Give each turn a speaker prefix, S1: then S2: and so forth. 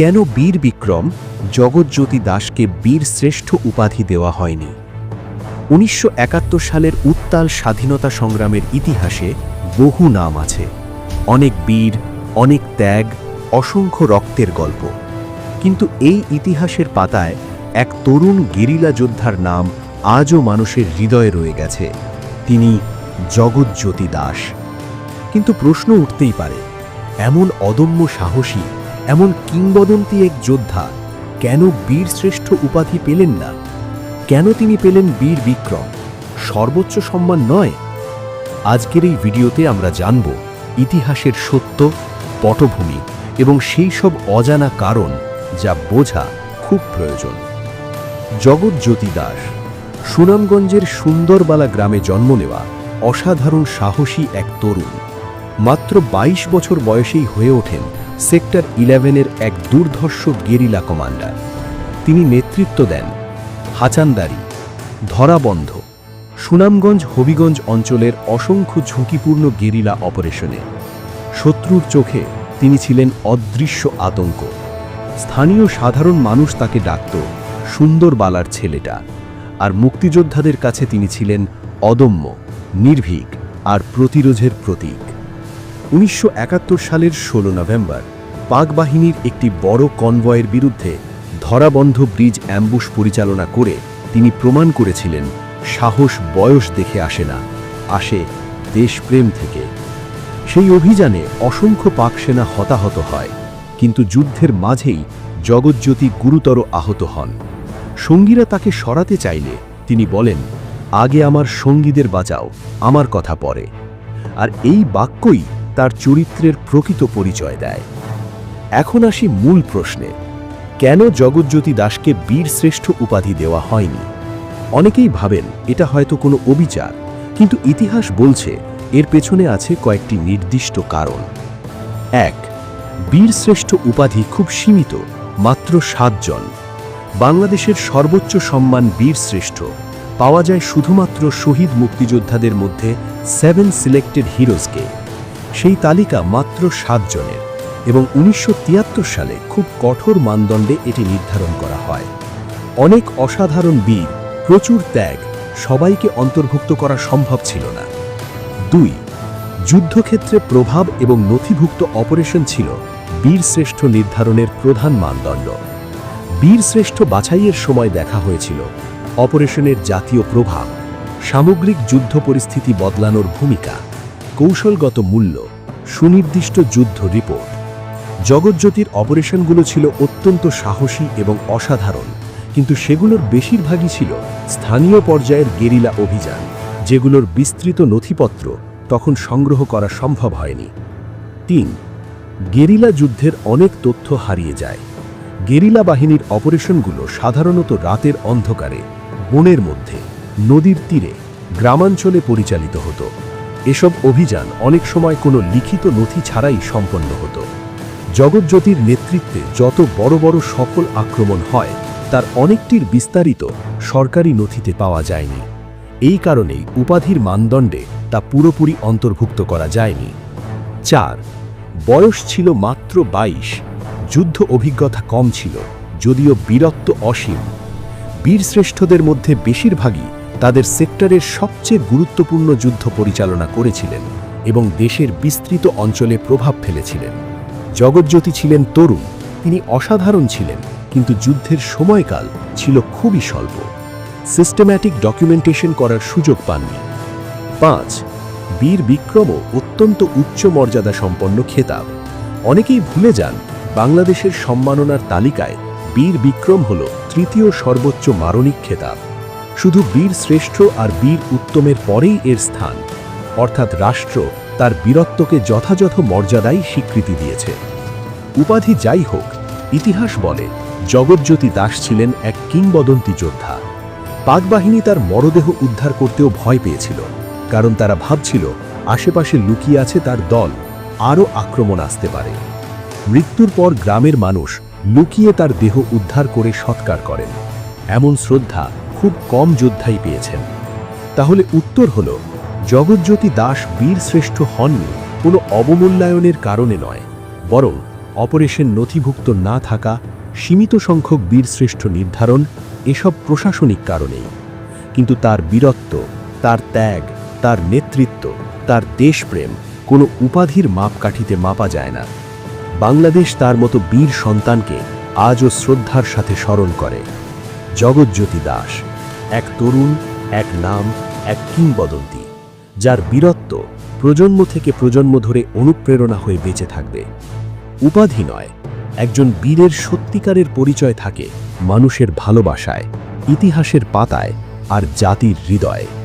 S1: কেন বীর বিক্রম জগৎজ্যোতি দাসকে বীর শ্রেষ্ঠ উপাধি দেওয়া হয়নি? উনিশশো একাত্তর সালের উত্তাল স্বাধীনতা সংগ্রামের ইতিহাসে বহু নাম আছে। অনেক বীর, অনেক ত্যাগ, অসংখ্য রক্তের গল্প। কিন্তু এই ইতিহাসের পাতায় এক তরুণ গেরিলা যোদ্ধার নাম আজও মানুষের হৃদয়ে রয়ে গেছে। তিনি জগৎজ্যোতি দাস। কিন্তু প্রশ্ন উঠতেই পারে, এমন অদম্য সাহসী এমন কিংবদন্তি এক যোদ্ধা কেন বীর শ্রেষ্ঠ উপাধি পেলেন না? কেন তিনি পেলেন বীর বিক্রম? সর্বোচ্চ সম্মান নয়? আজকের এই ভিডিওতে আমরা জানব ইতিহাসের সত্য, পটভূমি এবং সেই সব অজানা কারণ যা বোঝা খুব প্রয়োজন। জগৎজ্যোতি দাস সুনামগঞ্জের সুন্দরবালা গ্রামে জন্ম নেওয়া অসাধারণ সাহসী এক তরুণ, মাত্র ২২ বছর বয়সেই হয়ে ওঠেন সেক্টর ইলেভেনের এক দুর্ধর্ষ গেরিলা কমান্ডার। তিনি নেতৃত্ব দেন হাচানদারি, ধরাবন্ধ, সুনামগঞ্জ হবিগঞ্জ অঞ্চলের অসংখ্য ঝুঁকিপূর্ণ গেরিলা অপারেশনে। শত্রুর চোখে তিনি ছিলেন অদৃশ্য আতঙ্ক। স্থানীয় সাধারণ মানুষ তাকে ডাকত সুন্দরবালার ছেলেটা আর মুক্তিযোদ্ধাদের কাছে তিনি ছিলেন অদম্য, নির্ভীক আর প্রতিরোধের প্রতীক। উনিশশো একাত্তর সালের ১৬ নভেম্বর পাক বাহিনীর একটি বড় কনভয়ের বিরুদ্ধে ধরাবন্ধ ব্রিজ অ্যাম্বুশ পরিচালনা করে তিনি প্রমাণ করেছিলেন, সাহস বয়স দেখে আসে না, আসে দেশপ্রেম থেকে। সেই অভিযানে অসংখ্য পাক সেনা হতাহত হয়, কিন্তু যুদ্ধের মাঝেই জগজ্যোতি গুরুতর আহত হন। সঙ্গীরা তাকে সরাতে চাইলে তিনি বলেন, আগে আমার সঙ্গীদের বাঁচাও, আমার কথা পরে। আর এই বাক্যই তার চরিত্রের প্রকৃত পরিচয় দেয়। এখন আসি মূল প্রশ্নে। কেন জগজ্যোতি দাসকে বীর শ্রেষ্ঠ উপাধি দেওয়া হয়নি? অনেকেই ভাবেন এটা হয়তো কোনো অবিচার, কিন্তু ইতিহাস বলছে এর পেছনে আছে কয়েকটি নির্দিষ্ট কারণ। এক, বীর শ্রেষ্ঠ উপাধি খুব সীমিত, মাত্র সাতজন বাংলাদেশের সর্বোচ্চ সম্মান বীর শ্রেষ্ঠ, পাওয়া যায় শুধুমাত্র শহীদ মুক্তিযোদ্ধাদের মধ্যে সেভেন সিলেক্টেড হিরোজকে সেই তালিকা মাত্র সাতজনের এবং উনিশশো তিয়াত্তর সালে খুব কঠোর মানদণ্ডে এটি নির্ধারণ করা হয়। অনেক অসাধারণ বীর, প্রচুর ত্যাগ, সবাইকে অন্তর্ভুক্ত করা সম্ভব ছিল না। দুই, যুদ্ধক্ষেত্রে প্রভাব এবং নথিভুক্ত অপারেশন ছিল বীর শ্রেষ্ঠ নির্ধারণের প্রধান মানদণ্ড। বীর শ্রেষ্ঠ বাছাইয়ের সময় দেখা হয়েছিল অপারেশনের জাতীয় প্রভাব, সামগ্রিক যুদ্ধ পরিস্থিতি বদলানোর ভূমিকা। কৌশলগত মূল্য, সুনির্দিষ্ট যুদ্ধ রিপোর্ট জগজ্যোতির অপারেশনগুলো ছিল অত্যন্ত সাহসী এবং অসাধারণ, কিন্তু সেগুলোর বেশিরভাগই ছিল স্থানীয় পর্যায়ের গেরিলা অভিযান, যেগুলোর বিস্তৃত নথিপত্র তখন সংগ্রহ করা সম্ভব হয়নি। তিন, গেরিলা যুদ্ধের অনেক তথ্য হারিয়ে যায়। গেরিলা বাহিনীর অপারেশনগুলো সাধারণত রাতের অন্ধকারে, বনের মধ্যে, নদীর তীরে, গ্রামাঞ্চলে পরিচালিত হতো। এসব অভিযান অনেক সময় কোনো লিখিত নথি ছাড়াই সম্পন্ন হতো। জগৎজ্যোতির নেতৃত্বে যত বড় বড় সফল আক্রমণ হয়, তার অনেকটির বিস্তারিত সরকারি নথিতে পাওয়া যায়নি। এই কারণেই উপাধির মানদণ্ডে তা পুরোপুরি অন্তর্ভুক্ত করা যায়নি। চার, বয়স ছিল মাত্র বাইশ, যুদ্ধ অভিজ্ঞতা কম ছিল, যদিও বীরত্ব অসীম। বীরশ্রেষ্ঠদের মধ্যে বেশিরভাগই তাদের সেক্টরের সবচেয়ে গুরুত্বপূর্ণ যুদ্ধ পরিচালনা করেছিলেন এবং দেশের বিস্তৃত অঞ্চলে প্রভাব ফেলেছিলেন। জগৎজ্যোতি ছিলেন তরুণ, তিনি অসাধারণ ছিলেন, কিন্তু যুদ্ধের সময়কাল ছিল খুবই স্বল্প। সিস্টেম্যাটিক ডকুমেন্টেশন করার সুযোগ পাননি। পাঁচ, বীর বিক্রমও অত্যন্ত উচ্চ মর্যাদা সম্পন্ন খেতাব। অনেকেই ভুলে যান, বাংলাদেশের সম্মাননার তালিকায় বীর বিক্রম হল তৃতীয় সর্বোচ্চ মারণিক খেতাব। শুধু বীর শ্রেষ্ঠ আর বীর উত্তমের পরেই এর স্থান। অর্থাৎ রাষ্ট্র তার বীরত্বকে যথাযথ মর্যাদাই স্বীকৃতি দিয়েছে। উপাধি যাই হোক, ইতিহাস বলে, জগৎজ্যোতি দাস ছিলেন এক কিংবদন্তি যোদ্ধা। পাকবাহিনী তার মরদেহ উদ্ধার করতেও ভয় পেয়েছিল, কারণ তারা ভাবছিল, আশেপাশে লুকিয়ে আছে তার দল, আরও আক্রমণ আসতে পারে। মৃত্যুর পর গ্রামের মানুষ লুকিয়ে তার দেহ উদ্ধার করে সৎকার করেন। এমন শ্রদ্ধা খুব কম যোদ্ধাই পেয়েছেন। তাহলে উত্তর হল জগৎজ্যোতি দাস বীর শ্রেষ্ঠ হননি কোনো অবমূল্যায়নের কারণে নয়, বরং অপারেশন নথিভুক্ত না থাকা, সীমিত সংখ্যক বীরশ্রেষ্ঠ নির্ধারণ এসব প্রশাসনিক কারণেই। কিন্তু তার বীরত্ব, তার ত্যাগ, তার নেতৃত্ব, তার দেশপ্রেম কোনো উপাধির মাপকাঠিতে মাপা যায় না। বাংলাদেশ তার মতো বীর সন্তানকে আজও শ্রদ্ধার সাথে স্মরণ করে। জগজ্যোতি দাস এক তরুণ, এক নাম, এক কিংবদন্তি, যার বীরত্ব প্রজন্ম থেকে প্রজন্ম ধরে অনুপ্রেরণা হয়ে বেঁচে থাকবে। উপাধি নয়, একজন বীরের সত্যিকারের পরিচয় থাকে মানুষের ভালোবাসায়, ইতিহাসের পাতায় আর জাতির হৃদয়ে।